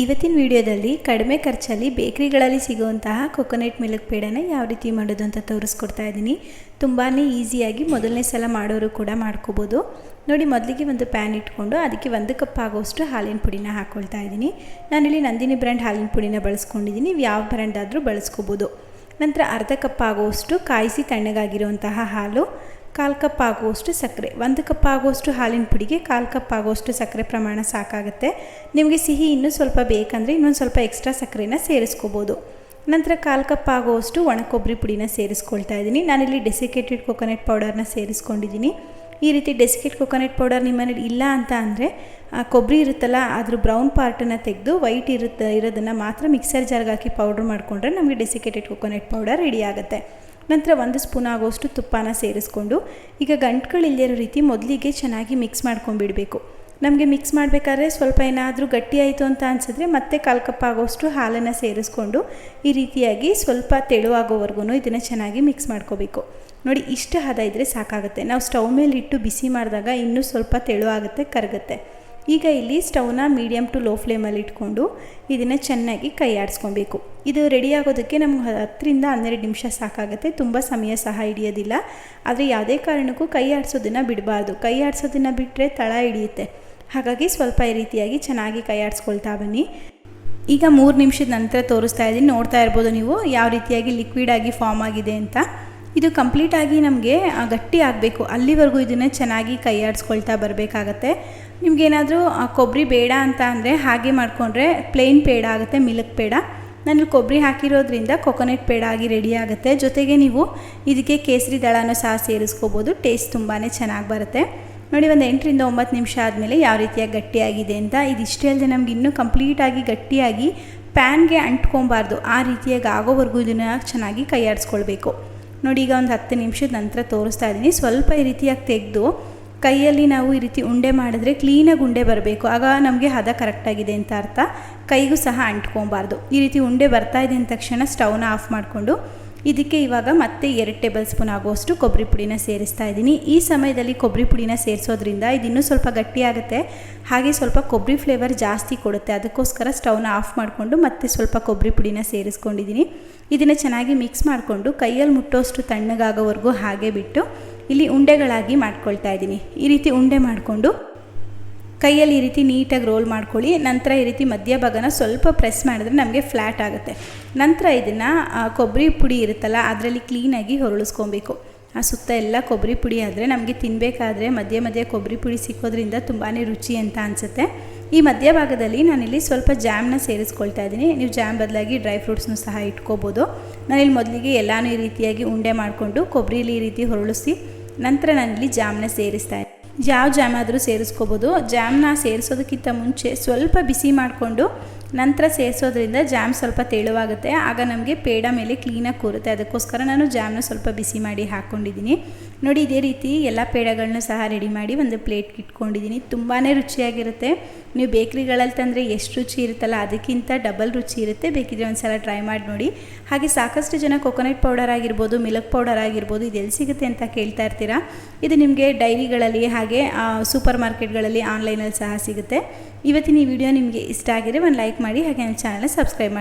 ಇವತ್ತಿನ ವಿಡಿಯೋದಲ್ಲಿ ಕಡಿಮೆ ಖರ್ಚಲ್ಲಿ ಬೇಕ್ರಿಗಳಲ್ಲಿ ಸಿಗುವಂತಹ ಕೊಕೊನೆಟ್ ಮಿಲ್ಕ್ ಪೇಡನ ಯಾವ ರೀತಿ ಮಾಡೋದು ಅಂತ ತೋರಿಸ್ಕೊಡ್ತಾ ಇದ್ದೀನಿ. ತುಂಬಾ ಈಸಿಯಾಗಿ ಮೊದಲನೇ ಸಲ ಮಾಡೋರು ಕೂಡ ಮಾಡ್ಕೋಬೋದು. ನೋಡಿ, ಮೊದಲಿಗೆ ಒಂದು ಪ್ಯಾನ್ ಇಟ್ಕೊಂಡು ಅದಕ್ಕೆ ಒಂದು ಕಪ್ ಆಗೋಷ್ಟು ಹಾಲಿನ ಪುಡಿನ ಹಾಕ್ಕೊಳ್ತಾ ಇದ್ದೀನಿ. ನಾನಿಲ್ಲಿ ನಂದಿನಿ ಬ್ರ್ಯಾಂಡ್ ಹಾಲಿನ ಪುಡಿನ ಬಳಸ್ಕೊಂಡಿದ್ದೀನಿ. ನೀವು ಯಾವ ಬ್ರ್ಯಾಂಡ್ ಆದರೂ ಬಳಸ್ಕೋಬೋದು. ನಂತರ ಅರ್ಧ ಕಪ್ ಆಗೋಷ್ಟು ಕಾಯಿಸಿ ತಣ್ಣಗಾಗಿರುವಂತಹ ಹಾಲು ಕಾಲು ಕಪ್ ಆಗುವಷ್ಟು ಸಕ್ಕರೆ, ಒಂದು ಕಪ್ ಆಗುವಷ್ಟು ಹಾಲಿನ ಪುಡಿಗೆ ಕಾಲು ಕಪ್ ಆಗುವಷ್ಟು ಸಕ್ಕರೆ ಪ್ರಮಾಣ ಸಾಕಾಗುತ್ತೆ. ನಿಮಗೆ ಸಿಹಿ ಇನ್ನೂ ಸ್ವಲ್ಪ ಬೇಕಂದರೆ ಇನ್ನೊಂದು ಸ್ವಲ್ಪ ಎಕ್ಸ್ಟ್ರಾ ಸಕ್ಕರೆನ ಸೇರಿಸ್ಕೋಬೋದು. ನಂತರ ಕಾಲು ಕಪ್ ಆಗುವಷ್ಟು ಒಣ ಕೊಬ್ಬರಿ ಪುಡಿನ ಸೇರಿಸ್ಕೊಳ್ತಾ ಇದ್ದೀನಿ. ನಾನಿಲ್ಲಿ ಡೆಸಿಕೇಟೆಡ್ ಕೊಕೊನೆಟ್ ಪೌಡರ್ನ ಸೇರಿಸ್ಕೊಂಡಿದ್ದೀನಿ. ಈ ರೀತಿ ಡೆಸಿಕೇಟ್ ಕೊಕೊನೆಟ್ ಪೌಡರ್ ನಿಮ್ಮನೇಲಿ ಇಲ್ಲ ಅಂತ ಅಂದರೆ ಕೊಬ್ಬರಿ ಇರುತ್ತಲ್ಲ ಅದ್ರ ಬ್ರೌನ್ ಪಾರ್ಟನ್ನು ತೆಗೆದು ವೈಟ್ ಇರುತ್ತೆ ಇರೋದನ್ನು ಮಾತ್ರ ಮಿಕ್ಸರ್ ಜಾರ್ಗೆ ಹಾಕಿ ಪೌಡ್ರ್ ಮಾಡಿಕೊಂಡ್ರೆ ನಮಗೆ ಡೆಸಿಕೇಟೆಡ್ ಕೊಕೊನೆಟ್ ಪೌಡರ್ ರೆಡಿ ಆಗುತ್ತೆ. ನಂತರ ಒಂದು ಸ್ಪೂನ್ ಆಗೋಷ್ಟು ತುಪ್ಪನ ಸೇರಿಸ್ಕೊಂಡು, ಈಗ ಗಂಟುಗಳಿಲ್ಲದಿರೋ ರೀತಿ ಮೊದಲಿಗೆ ಚೆನ್ನಾಗಿ ಮಿಕ್ಸ್ ಮಾಡ್ಕೊಂಡ್ಬಿಡಬೇಕು ನಮಗೆ ಮಿಕ್ಸ್ ಮಾಡಬೇಕಾದ್ರೆ ಸ್ವಲ್ಪ ಏನಾದರೂ ಗಟ್ಟಿ ಆಯಿತು ಅಂತ ಅನಿಸಿದ್ರೆ ಮತ್ತೆ ಕಾಲು ಕಪ್ ಆಗೋಷ್ಟು ಹಾಲನ್ನು ಸೇರಿಸ್ಕೊಂಡು, ಈ ರೀತಿಯಾಗಿ ಸ್ವಲ್ಪ ತೆಳುವಾಗೋವರೆಗೂ ಇದನ್ನು ಚೆನ್ನಾಗಿ ಮಿಕ್ಸ್ ಮಾಡ್ಕೋಬೇಕು. ನೋಡಿ, ಇಷ್ಟು ಹದ ಇದ್ದರೆ ಸಾಕಾಗುತ್ತೆ. ನಾವು ಸ್ಟವ್ ಮೇಲೆ ಇಟ್ಟು ಬಿಸಿ ಮಾಡಿದಾಗ ಇನ್ನೂ ಸ್ವಲ್ಪ ತೆಳು ಆಗುತ್ತೆ ಕರಗುತ್ತೆ. ಈಗ ಇಲ್ಲಿ ಸ್ಟವ್ನ ಮೀಡಿಯಮ್ ಟು ಲೋ ಫ್ಲೇಮಲ್ಲಿ ಇಟ್ಕೊಂಡು ಇದನ್ನು ಚೆನ್ನಾಗಿ ಕೈ ಆಡಿಸ್ಕೊಬೇಕು ಇದು ರೆಡಿ ಆಗೋದಕ್ಕೆ ನಮ್ಗೆ ಹತ್ತರಿಂದ ಹನ್ನೆರಡು ನಿಮಿಷ ಸಾಕಾಗುತ್ತೆ, ತುಂಬ ಸಮಯ ಸಹ ಹಿಡಿಯೋದಿಲ್ಲ. ಆದರೆ ಯಾವುದೇ ಕಾರಣಕ್ಕೂ ಕೈ ಆಡಿಸೋದನ್ನು ಬಿಡಬಾರ್ದು. ಕೈ ಆಡಿಸೋದನ್ನು ಬಿಟ್ಟರೆ ತಳ ಹಿಡಿಯುತ್ತೆ. ಹಾಗಾಗಿ ಸ್ವಲ್ಪ ಈ ರೀತಿಯಾಗಿ ಚೆನ್ನಾಗಿ ಕೈ ಆಡಿಸ್ಕೊಳ್ತಾ ಬನ್ನಿ. ಈಗ ಮೂರು ನಿಮಿಷದ ನಂತರ ತೋರಿಸ್ತಾ ಇದ್ದೀನಿ. ನೋಡ್ತಾ ಇರ್ಬೋದು ನೀವು, ಯಾವ ರೀತಿಯಾಗಿ ಲಿಕ್ವಿಡ್ ಆಗಿ ಫಾರ್ಮ್ ಆಗಿದೆ ಅಂತ. ಇದು ಕಂಪ್ಲೀಟಾಗಿ ನಮಗೆ ಗಟ್ಟಿ ಆಗಬೇಕು. ಅಲ್ಲಿವರೆಗೂ ಇದನ್ನು ಚೆನ್ನಾಗಿ ಕೈ ಆಡಿಸ್ಕೊಳ್ತಾ ಬರಬೇಕಾಗತ್ತೆ. ನಿಮಗೇನಾದರೂ ಕೊಬ್ಬರಿ ಬೇಡ ಅಂತ ಅಂದರೆ ಹಾಗೆ ಮಾಡಿಕೊಂಡ್ರೆ ಪ್ಲೇನ್ ಪೇಡ ಆಗುತ್ತೆ, ಮಿಲ್ಕ್ ಪೇಡ. ನಾನು ಕೊಬ್ಬರಿ ಹಾಕಿರೋದ್ರಿಂದ ಕೊಕೊನೆಟ್ ಪೇಡ ಆಗಿ ರೆಡಿ ಆಗುತ್ತೆ. ಜೊತೆಗೆ ನೀವು ಇದಕ್ಕೆ ಕೇಸರಿ ದಳನೂ ಸಹ ಸೇರಿಸ್ಕೋಬೋದು. ಟೇಸ್ಟ್ ತುಂಬಾ ಚೆನ್ನಾಗಿ ಬರುತ್ತೆ. ನೋಡಿ, ಒಂದು ಎಂಟರಿಂದ ಒಂಬತ್ತು ನಿಮಿಷ ಆದಮೇಲೆ ಯಾವ ರೀತಿಯಾಗಿ ಗಟ್ಟಿಯಾಗಿದೆ ಅಂತ. ಇದಿಷ್ಟೇ ಅಲ್ಲದೆ ನಮ್ಗೆ ಇನ್ನೂ ಕಂಪ್ಲೀಟಾಗಿ ಗಟ್ಟಿಯಾಗಿ ಪ್ಯಾನ್ಗೆ ಅಂಟ್ಕೊಬಾರ್ದು ಆ ರೀತಿಯಾಗಿ ಆಗೋವರೆಗೂ ಇದನ್ನು ಚೆನ್ನಾಗಿ ಕೈ ಆಡಿಸ್ಕೊಳ್ಬೇಕು ನೋಡಿ, ಈಗ ಒಂದು ಹತ್ತು ನಿಮಿಷದ ನಂತರ ತೋರಿಸ್ತಾ ಇದ್ದೀನಿ. ಸ್ವಲ್ಪ ಈ ರೀತಿಯಾಗಿ ತೆಗೆದು ಕೈಯಲ್ಲಿ ನಾವು ಈ ರೀತಿ ಉಂಡೆ ಮಾಡಿದ್ರೆ ಕ್ಲೀನಾಗಿ ಉಂಡೆ ಬರಬೇಕು. ಆಗ ನಮಗೆ ಹದ ಕರೆಕ್ಟಾಗಿದೆ ಅಂತ ಅರ್ಥ. ಕೈಗೂ ಸಹ ಅಂಟ್ಕೊಬಾರ್ದು. ಈ ರೀತಿ ಉಂಡೆ ಬರ್ತಾ ಇದೆ ಅಂದ ತಕ್ಷಣ ಸ್ಟವ್ನ ಆಫ್ ಮಾಡಿಕೊಂಡು ಇದಕ್ಕೆ ಇವಾಗ ಮತ್ತೆ ಎರಡು ಟೇಬಲ್ ಸ್ಪೂನ್ ಆಗುವಷ್ಟು ಕೊಬ್ಬರಿ ಪುಡಿನ ಸೇರಿಸ್ತಾ ಇದ್ದೀನಿ. ಈ ಸಮಯದಲ್ಲಿ ಕೊಬ್ಬರಿ ಪುಡಿನ ಸೇರಿಸೋದ್ರಿಂದ ಇದಿನ್ನೂ ಸ್ವಲ್ಪ ಗಟ್ಟಿಯಾಗುತ್ತೆ. ಹಾಗೆ ಸ್ವಲ್ಪ ಕೊಬ್ಬರಿ ಫ್ಲೇವರ್ ಜಾಸ್ತಿ ಕೊಡುತ್ತೆ. ಅದಕ್ಕೋಸ್ಕರ ಸ್ಟವ್ನ ಆಫ್ ಮಾಡಿಕೊಂಡು ಮತ್ತೆ ಸ್ವಲ್ಪ ಕೊಬ್ಬರಿ ಪುಡಿನ ಸೇರಿಸ್ಕೊಂಡಿದ್ದೀನಿ. ಇದನ್ನು ಚೆನ್ನಾಗಿ ಮಿಕ್ಸ್ ಮಾಡಿಕೊಂಡು ಕೈಯಲ್ಲಿ ಮುಟ್ಟೋಷ್ಟು ತಣ್ಣಗಾಗೋವರೆಗೂ ಹಾಗೆ ಬಿಟ್ಟು ಇಲ್ಲಿ ಉಂಡೆಗಳಾಗಿ ಮಾಡ್ಕೊಳ್ತಾ ಇದ್ದೀನಿ. ಈ ರೀತಿ ಉಂಡೆ ಮಾಡಿಕೊಂಡು ಕೈಯಲ್ಲಿ ಈ ರೀತಿ ನೀಟಾಗಿ ರೋಲ್ ಮಾಡ್ಕೊಳ್ಳಿ. ನಂತರ ಈ ರೀತಿ ಮಧ್ಯಭಾಗನ ಸ್ವಲ್ಪ ಪ್ರೆಸ್ ಮಾಡಿದ್ರೆ ನಮಗೆ ಫ್ಲ್ಯಾಟ್ ಆಗುತ್ತೆ. ನಂತರ ಇದನ್ನು ಕೊಬ್ಬರಿ ಪುಡಿ ಇರುತ್ತಲ್ಲ, ಅದರಲ್ಲಿ ಕ್ಲೀನಾಗಿ ಹೊರಳಿಸ್ಕೊಬೇಕು. ಆ ಸುತ್ತ ಎಲ್ಲ ಕೊಬ್ಬರಿ ಪುಡಿ ಆದರೆ ನಮಗೆ ತಿನ್ನಬೇಕಾದ್ರೆ ಮಧ್ಯೆ ಮಧ್ಯೆ ಕೊಬ್ಬರಿ ಪುಡಿ ಸಿಕ್ಕೋದ್ರಿಂದ ತುಂಬಾ ರುಚಿ ಅಂತ ಅನಿಸುತ್ತೆ. ಈ ಮಧ್ಯಭಾಗದಲ್ಲಿ ನಾನಿಲ್ಲಿ ಸ್ವಲ್ಪ ಜಾಮ್ನ ಸೇರಿಸ್ಕೊಳ್ತಾ ಇದ್ದೀನಿ. ನೀವು ಜಾಮ್ ಬದಲಾಗಿ ಡ್ರೈ ಫ್ರೂಟ್ಸ್ನು ಸಹ ಇಟ್ಕೋಬೋದು. ನಾನಿಲ್ಲಿ ಮೊದಲಿಗೆ ಎಲ್ಲನೂ ಈ ರೀತಿಯಾಗಿ ಉಂಡೆ ಮಾಡಿಕೊಂಡು ಕೊಬ್ಬರಿಲಿ ಈ ರೀತಿ ಹೊರಳಿಸಿ ನಂತರ ನಾನಿಲ್ಲಿ ಜಾಮ್ನ ಸೇರಿಸ್ತಾ ಇದ್ದೀನಿ. ಯಾವ ಜಾಮ್ ಆದರೂ ಸೇರಿಸ್ಕೋಬೋದು. ಜಾಮ್ನ ಸೇರಿಸೋದಕ್ಕಿಂತ ಮುಂಚೆ ಸ್ವಲ್ಪ ಬಿಸಿ ಮಾಡಿಕೊಂಡು ನಂತರ ಸೇರಿಸೋದ್ರಿಂದ ಜಾಮ್ ಸ್ವಲ್ಪ ತೆಳುವಾಗುತ್ತೆ. ಆಗ ನಮಗೆ ಪೇಡ ಮೇಲೆ ಕ್ಲೀನಾಗಿ ಕೂರುತ್ತೆ. ಅದಕ್ಕೋಸ್ಕರ ನಾನು ಜಾಮ್ನ ಸ್ವಲ್ಪ ಬಿಸಿ ಮಾಡಿ ಹಾಕ್ಕೊಂಡಿದ್ದೀನಿ ನೋಡಿ, ಇದೇ ರೀತಿ ಎಲ್ಲ ಪೇಡಗಳನ್ನೂ ಸಹ ರೆಡಿ ಮಾಡಿ ಒಂದು ಪ್ಲೇಟ್ಗೆ ಇಟ್ಕೊಂಡಿದ್ದೀನಿ. ತುಂಬಾ ರುಚಿಯಾಗಿರುತ್ತೆ. ನೀವು ಬೇಕ್ರಿಗಳಲ್ಲಿ ತಂದರೆ ಎಷ್ಟು ರುಚಿ ಇರುತ್ತಲ್ಲ, ಅದಕ್ಕಿಂತ ಡಬಲ್ ರುಚಿ ಇರುತ್ತೆ. ಬೇಕಿದ್ರೆ ಒಂದು ಸಲ ಟ್ರೈ ಮಾಡಿ ನೋಡಿ. ಹಾಗೆ ಸಾಕಷ್ಟು ಜನ ಕೊಕೊನಟ್ ಪೌಡರ್ ಆಗಿರ್ಬೋದು ಮಿಲ್ಕ್ ಪೌಡರ್ ಆಗಿರ್ಬೋದು ಇದೆಲ್ಲಿ ಸಿಗುತ್ತೆ ಅಂತ ಕೇಳ್ತಾ ಇರ್ತೀರಾ? ಇದು ನಿಮಗೆ ಡೈರಿಗಳಲ್ಲಿ ಹಾಗೆ ಸೂಪರ್ ಮಾರ್ಕೆಟ್ಗಳಲ್ಲಿ ಆನ್ಲೈನಲ್ಲಿ ಸಹ ಸಿಗುತ್ತೆ. ಇವತ್ತಿನ ಈ ವಿಡಿಯೋ ನಿಮಗೆ ಇಷ್ಟ ಆಗಿದ್ರೆ ಒಂದು ಲೈಕ್ ಮಾಡಿ ಹಾಗೆ ನನ್ನ ಚಾನಲ್ನ ಸಬ್ಸ್ಕ್ರೈಬ್ ಮಾಡಿ